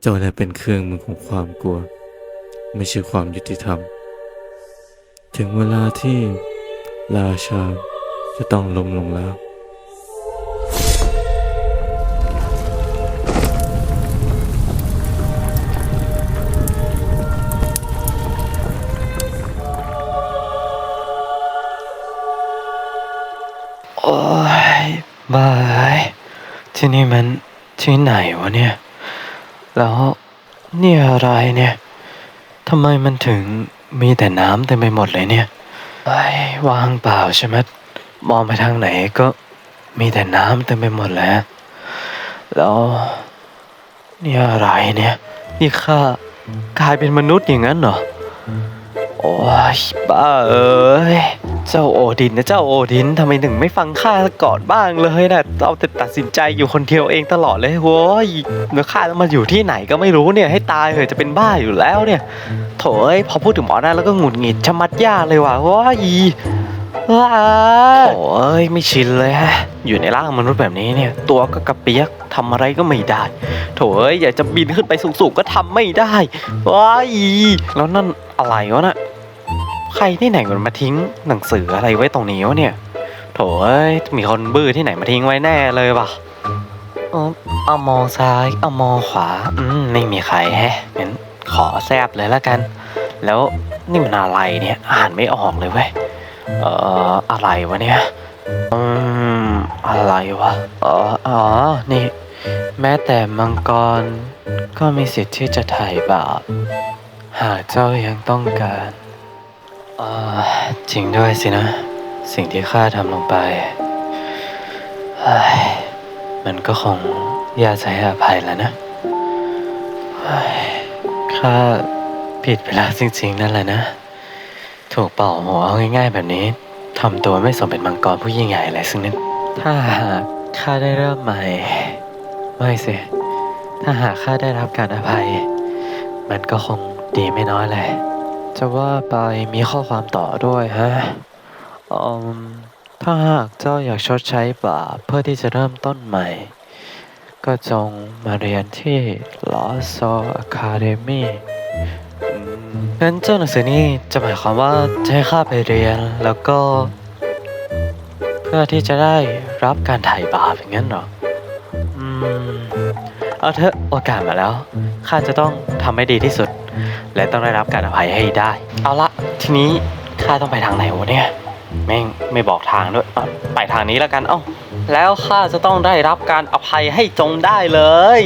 เจ้าได้เป็นเครื่องมือของความกลัว ไม่ใช่ความยุติธรรม ถึงเวลาที่ราชาจะต้องล้มลงแล้วโอ้ยบาย ที่นี่มันที่ไหนวะเนี่ย แล้วนี่อะไรเนี่ยทำไมมันถึงมีแต่น้ำเต็มไปหมดเลยเนี่ยไอ้ว่างเปล่าใช่ไหมมองไปทางไหนก็มีแต่น้ำเต็มไปหมดแล้วแล้วนี่อะไรเนี่ยนี่ข้ากลายเป็นมนุษย์อย่างนั้นเหรอ โอ้ยบ้าเอ้ย เจ้าโอดินนะเจ้าโอดินทำไมถึงไม่ฟังข้าก่อนบ้างเลยนะเอาแต่ตัดสินใจอยู่คนเดียวเองตลอดเลยโว้ยเนื้อข้าแล้วมาอยู่ที่ไหนก็ไม่รู้เนี่ยให้ตายเหอะจะเป็นบ้าอยู่แล้วเนี่ย โถเอ้ยพอพูดถึงหมอหน้าแล้วก็หงุดหงิดชะมัดย่าเลยว่ะโว้ยว้าโถเอ้ยไม่ชินเลยฮะ อยู่ในร่างมนุษย์แบบนี้เนี่ย ตัวก็กระเปียกทำอะไรก็ไม่ได้ โถเอ้ยอยากจะบินขึ้นไปสูงๆก็ทำไม่ได้ว้ายแล้วนั่นอะไรวะน่ะ ใครที่ไหนมันมาทิ้งหนังสืออะไรไว้ตรงนี้วะเนี่ย โถเอ้ยมีคนบื้อที่ไหนมาทิ้งไว้แน่เลยว่ะเออเอามองซ้ายเอามองขวา อืมไม่มีใครแฮะงั้นขอแซบเลยละกัน แล้วนี่มันอะไรเนี่ยอ่านไม่ออกเลยเว้ยเอ่ออะไรวะเนี่ยอืมอะไรวะอ๋ออ๋อนี่ แม้แต่มังกร ก็มีสิทธิ์ที่จะถ่ายบาปหากเจ้ายังต้องการ อ่าจริงด้วยสินะ สิ่งที่ข้าทำลงไปเฮ้ยมันก็คงยากจะให้อภัยแล้วนะเฮ้ยข้าผิดไปแล้วจริงๆนั่นแหละนะ ถูกเป่าหัวเอาง่ายๆแบบนี้ทำตัวไม่สมเป็นมังกรผู้ยิ่งใหญ่อะไรซึ่งนั้นถ้าหากข้าได้เริ่มใหม่ ไม่สิ ถ้าหากข้าได้รับการอภัย มันก็คงดีไม่น้อยเลย จะว่าไปมีข้อความต่อด้วยฮะอืมถ้าหากเจ้าอยากชดใช้บาปเพื่อที่จะเริ่มต้นใหม่ ก็จงมาเรียนที่ลอซออะคาเดมีงั้นเจ้าหนังสือนี่จะหมายความว่าจะให้ข้าไปเรียนแล้วก็ เพื่อที่จะได้รับการไถ่บาปอย่างนั้นเหรอ อืม เอาเถอะโอกาสมาแล้ว ข้าจะต้องทำให้ดีที่สุด และต้องได้รับการอภัยให้ได้ เอาละทีนี้ข้าต้องไปทางไหนวะเนี่ย แม่งไม่บอกทางด้วยอะไปทางนี้แล้วกัน เอ้า แล้วข้าจะต้องได้รับการอภัยให้จงได้เลย